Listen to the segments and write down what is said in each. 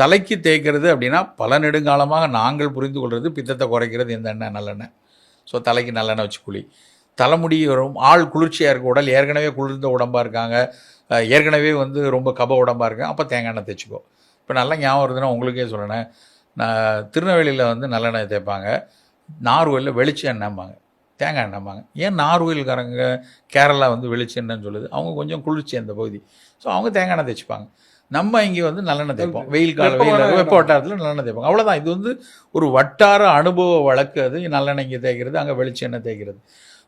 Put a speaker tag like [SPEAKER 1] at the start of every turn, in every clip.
[SPEAKER 1] தலைக்கு தேய்க்கிறது அப்படின்னா பல நெடுங்காலமாக நாங்கள் புரிந்து கொள்வது பித்தத்தை குறைக்கிறது எந்த எண்ணெய் நல்லெண்ணெய் ஸோ தலைக்கு நல்லெண்ணெய் வச்சு குழி. தலைமுடி வரும் ஆள் குளிர்ச்சியாக இருக்க உடல் ஏற்கனவே குளிர்ந்த உடம்பாக இருக்காங்க. ஏற்கனவே வந்து ரொம்ப கப உடம்பாக இருக்காங்க அப்போ தேங்காய் எண்ணெய் தேய்ச்சிக்கோ. இப்போ நல்லா ஞாபகம் வருதுன்னா உங்களுக்கே சொல்லணேன் நான் திருநெல்வேலியில் வந்து நல்லெண்ணெய் தேய்ப்பாங்க. நார்வேலில் வெளிச்ச எண்ணெய்ம்பாங்க. தேங்காய் எண்ணெய்பாங்க ஏன் நார்வேல்காரங்க கேரளா வந்து வெளிச்ச எண்ணெய்ன்னு சொல்லுது? அவங்க கொஞ்சம் குளிர்ச்சி அந்த பகுதி. ஸோ அவங்க தேங்காய் எண்ணெய் தேய்ச்சிப்பாங்க. நம்ம இங்கே வந்து நல்லெண்ணெய் தேய்ப்போம். வெயில் கால வெயில் வெப்ப வட்டாரத்தில் நல்லெண்ணெய் தேய்ப்பாங்க அவ்வளோதான் இது வந்து ஒரு வட்டார அனுபவ வழக்கு. அது நல்லெண்ணெய் இங்கே தேய்க்கிறது அங்கே வெளிச்ச எண்ணெய் தேய்க்கிறது.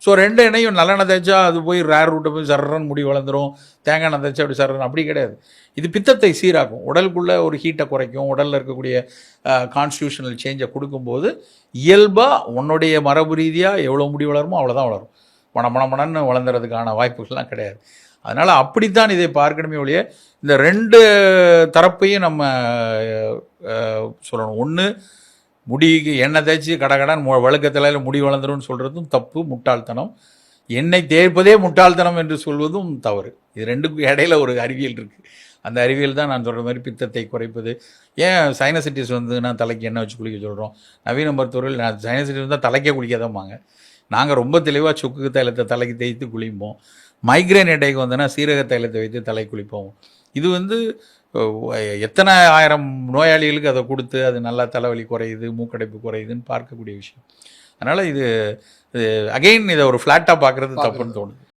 [SPEAKER 1] ஸோ ரெண்டு எண்ணெயும் நல்லெண்ணெய் தேய்ச்சா அது போய் ரேர் ரூட்டை போய் சர்றன்னு முடி வளர்ந்துரும். தேங்காய் எண்ணெய் தேய்ச்சா அப்படி சர்றன்னு அப்படி கிடையாது. இது பித்தத்தை சீராக்கும். உடலுக்குள்ளே ஒரு ஹீட்டை குறைக்கும். உடலில் இருக்கக்கூடிய கான்ஸ்டியூஷனல் சேஞ்சை கொடுக்கும்போது இயல்பாக உன்னுடைய மரபு ரீதியாக எவ்வளோ முடி வளருமோ அவ்வளோதான் வளரும். மண மண மணன்னு வளர்ந்துறதுக்கான வாய்ப்புகள்லாம் கிடையாது. அதனால் அப்படித்தான் இதை பார்க்கணுமே ஒழிய இந்த ரெண்டு தரப்பையும் நம்ம சொல்லணும். ஒன்று முடிக்கு எண்ணெய் தேய்ச்சி கடகடன் வழுக்கத்தில் முடி வளர்ந்துரும்னு சொல்கிறதும் தப்பு முட்டாள்தனம். எண்ணெய் தேய்ப்பதே முட்டாள்தனம் என்று சொல்வதும் தவறு. இது ரெண்டுக்கும் இடையில ஒரு அறிவியல் இருக்குது அந்த அறிவியல் தான் நான் சொல்கிற மாதிரி பித்தத்தை குறைப்பது. ஏன் சைனசிட்டிஸ் வந்து நான் தலைக்கு எண்ணெய் வச்சு குளிக்க சொல்கிறோம் நவீன மருத்துவர்கள் நான் சைனசிட்டிஸ் வந்தால் தலைக்கே குளிக்காதம்பாங்க. நாங்கள் ரொம்ப தெளிவாக சுக்கு தைலத்தை தலைக்கு தேய்த்து குளிப்போம். மைக்ரேன் இடைக்கு வந்தோன்னா சீரக தைலத்தை வைத்து தலை குளிப்போம். இது வந்து எத்தனை ஆயிரம் நோயாளிகளுக்கு அதை கொடுத்து அது நல்லா தலைவலி குறையுது மூக்கடைப்பு குறையுதுன்னு பார்க்கக்கூடிய விஷயம். அதனால் இது அகைன் இதை ஒரு ஃப்ளாட்டாக பார்க்குறது தப்புன்னு தோணுது.